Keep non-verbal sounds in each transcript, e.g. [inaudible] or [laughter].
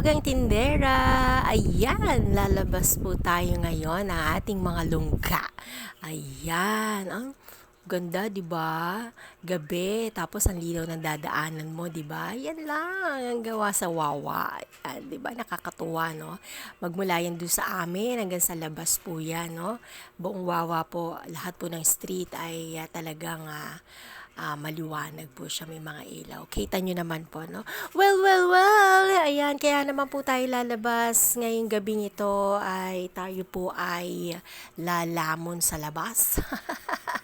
Ogang Tindera! Ayan, lalabas po tayo ngayon ng ating mga lungga. Ayan, ang ganda, di ba? Gabi, tapos ang linaw ng dadaanan mo, di ba? Yan lang ang gawa sa Wawa. Ayan, di ba? Nakakatuwa, no? Magmula yan doon sa amin hanggang sa labas po yan, no? Buong Wawa po, lahat po ng street ay ah, talagang ah, ah, maliwanag po siya, may mga ilaw. Kita nyo naman po, no? Well, well, well, ayan, kaya naman po tayo lalabas ngayong gabing ito ay tayo po ay lalamon sa labas. [laughs]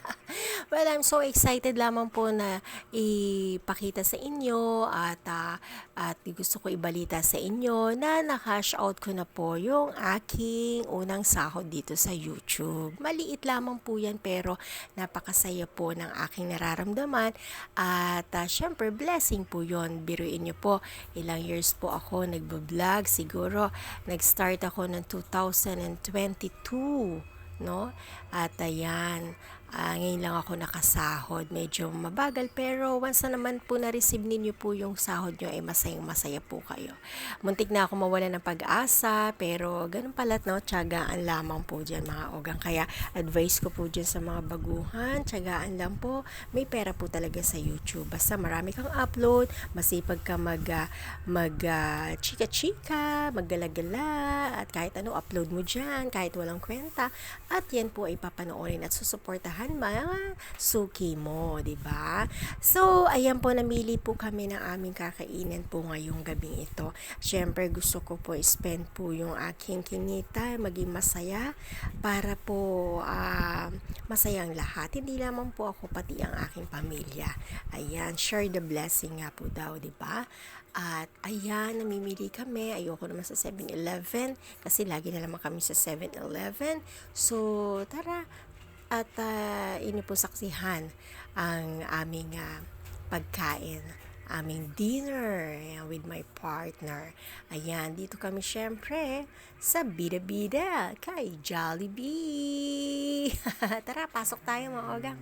Well, I'm so excited lamang po na ipakita sa inyo at ah, at gusto ko ibalita sa inyo na na-cash out ko na po yung aking unang sahod dito sa YouTube. Maliit lamang po yan pero napakasaya po ng aking nararamdaman at ah, syempre blessing po yon Biruin niyo po, ilang years po ako nagbo-vlog. Siguro nag-start ako ng 2022 no? At ayan, ah, ngayon lang ako nakasahod. Medyo mabagal pero once na naman po na-receive ninyo po yung sahod nyo ay masayang masaya po kayo. Muntik na ako mawala ng pag-asa pero ganun pala no, tiyagaan lamang po dyan mga ogang. Kaya advice ko po dyan sa mga baguhan, tiyagaan lang po. May pera po talaga sa YouTube. Basta marami kang upload, masipag ka mag, ah, mag ah, chika-chika, maggala-gala at kahit ano upload mo dyan, kahit walang kwenta at yan po ay papanoorin at susuportahan mga suki mo, di ba? So, ayan po, namili po kami ng aming kakainin po ngayong gabing ito. Siyempre, gusto ko po spend po yung aking kinita, maging masaya para po ah, masayang lahat. Hindi lamang po ako, pati ang aking pamilya. Ayan, share the blessing nga po daw, di ba? At ayan, namimili kami. Ayoko naman sa 7-Eleven kasi lagi na naman kami sa 7-Eleven. So, tara. At uh, ini po saksihan ang aming ah, pagkain aming dinner with my partner. Ayan, dito kami syempre sa Bida Bida kay Jollibee. [laughs] Tara, pasok tayo mga ogang.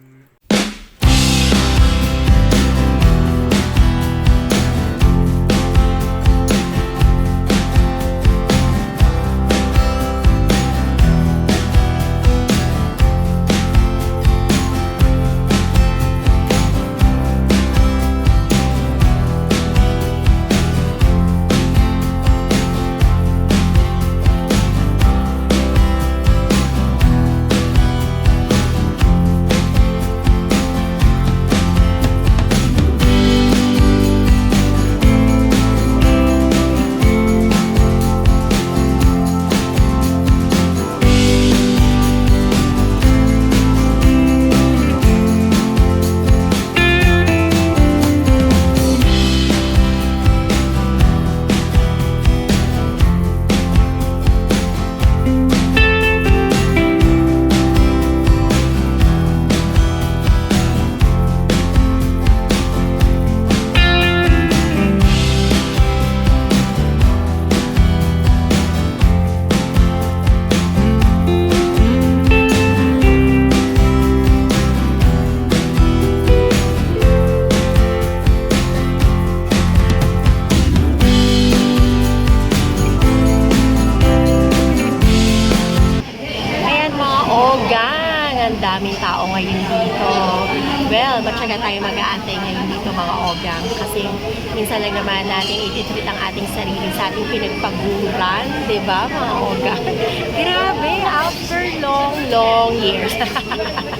Matyaga tayo mag-aantay ngayon mga ogang kasi minsan lang naman natin ititreat ang ating sarili sa ating pinagpaguran, di ba mga ogang? [laughs] Grabe, after long, long years. [laughs]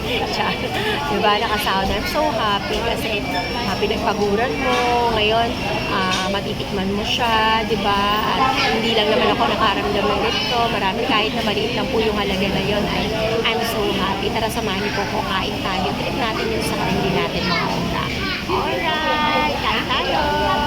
Di ba, nakasound. I'm so happy kasi uh, pinagpaguran mo. Ngayon, ah, matitikman mo siya, di ba? At hindi lang naman ako nakaramdam ng ganito. Marami kahit na maliit lang po yung halaga na yun ay I'm so happy. Tara samahin niyo po ko kain tayo. Treat natin yung sa sarili natin mga ulam. Alright, kain tayo!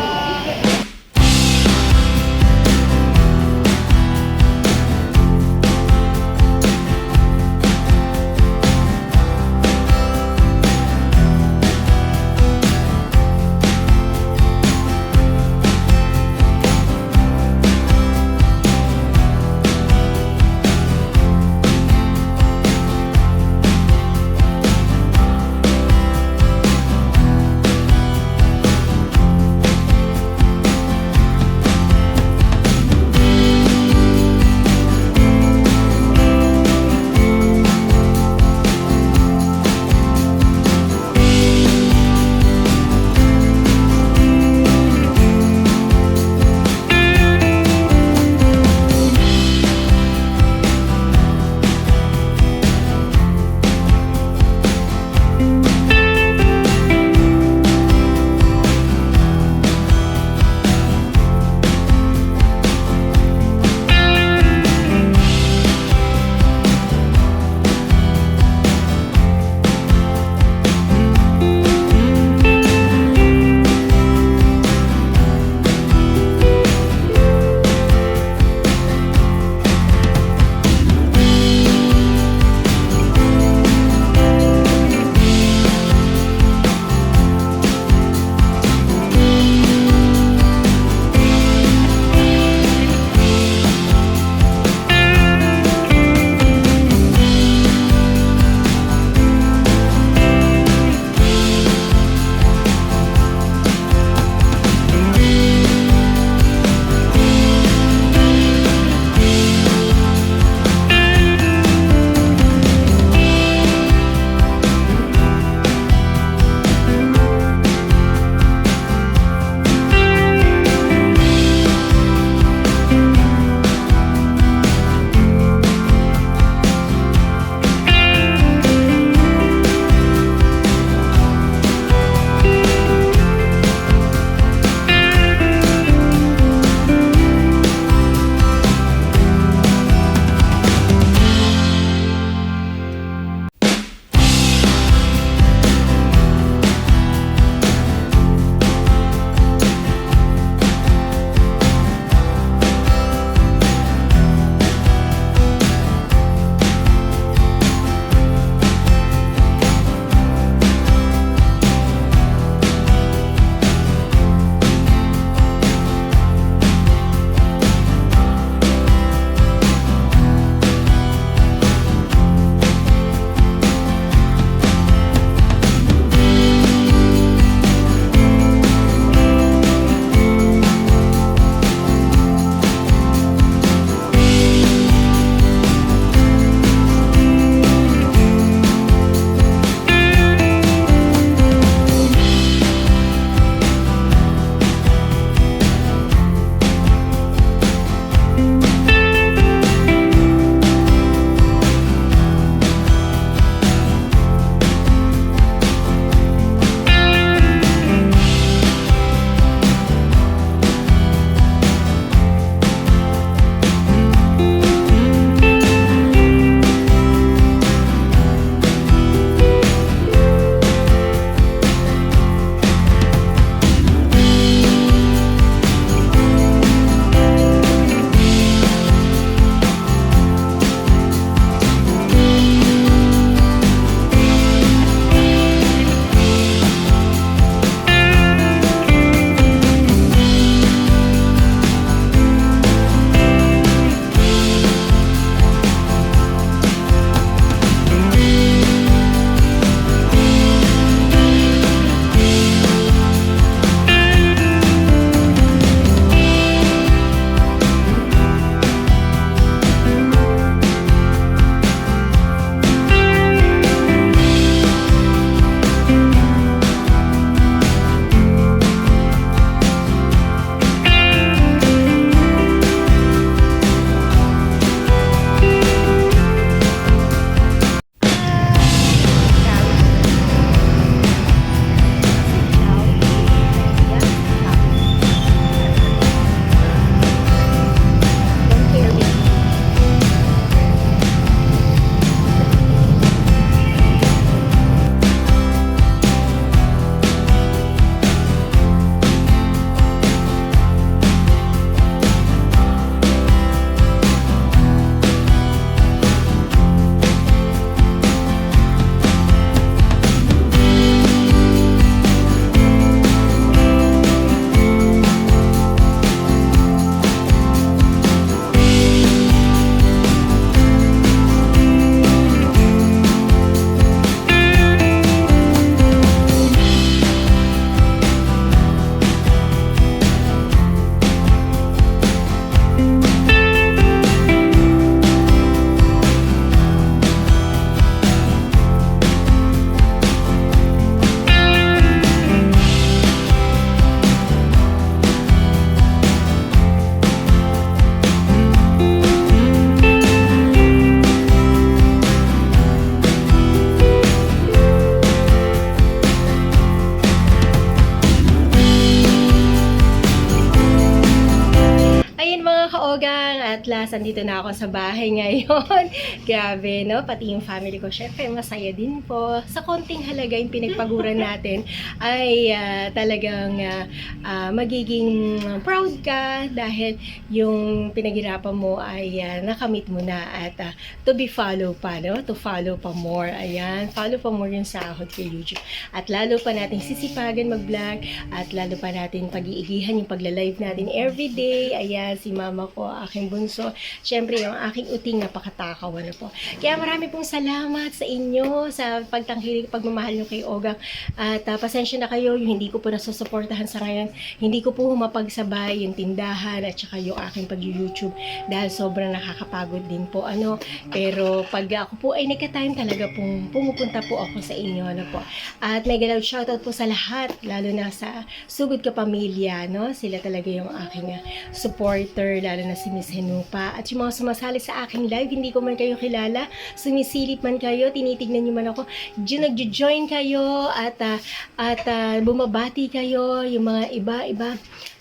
Last, andito na ako sa bahay ngayon. [laughs] Grabe, no? Pati yung family ko, syempre, masaya din po. Sa konting halaga yung pinagpaguran natin, ay ah, talagang ah, ah, magiging proud ka dahil yung pinaghirapan mo ay ah, nakamit mo na at ah, to be follow pa, no? To follow pa more. Ayan, follow pa more yung sahod kay YouTube. At lalo pa natin sisipagan mag-vlog at lalo pa natin pag-iigihan yung pagla-live natin everyday. Ayan, si mama ko, aking bunso. Siyempre, yung aking uting napakatakaw. Ano po. Kaya marami pong salamat sa inyo sa pagtangkilik, pagmamahal nyo kay Ogang. At ah, pasensya na kayo, yung hindi ko po nasusuportahan sa ngayon. Hindi ko po mapagsabay yung tindahan at saka yung aking pag-YouTube dahil sobrang nakakapagod din po. Ano, pero pag ako po ay nagka-time talaga pong pumupunta po ako sa inyo. Ano po. At mega loud shoutout po sa lahat, lalo na sa Sugod Ka Pamilya, no? Sila talaga yung aking supporter, lalo na si Miss Henupa. At yung mga sumasali sa aking live, hindi ko man kayo kilala, sumisilip man kayo, tinitignan nyo man ako, nagjo-join kayo at ah, at ah, bumabati kayo, yung mga iba-iba.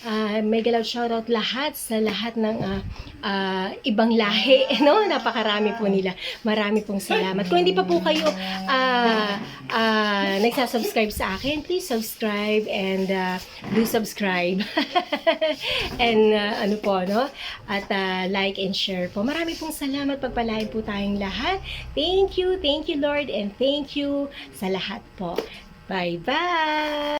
Uh, mega loud shoutout lahat sa lahat ng ah, ah, ibang lahi, [laughs] no? Napakarami po nila. Marami pong salamat. Kung hindi pa po kayo ah ah, nagsasubscribe sa akin, please subscribe and ah, do subscribe. [laughs] and ah, ano po, no? At ah, like and share po. Marami pong salamat. Pagpalain po tayong lahat. Thank you, thank you Lord, and thank you sa lahat po. Bye-bye!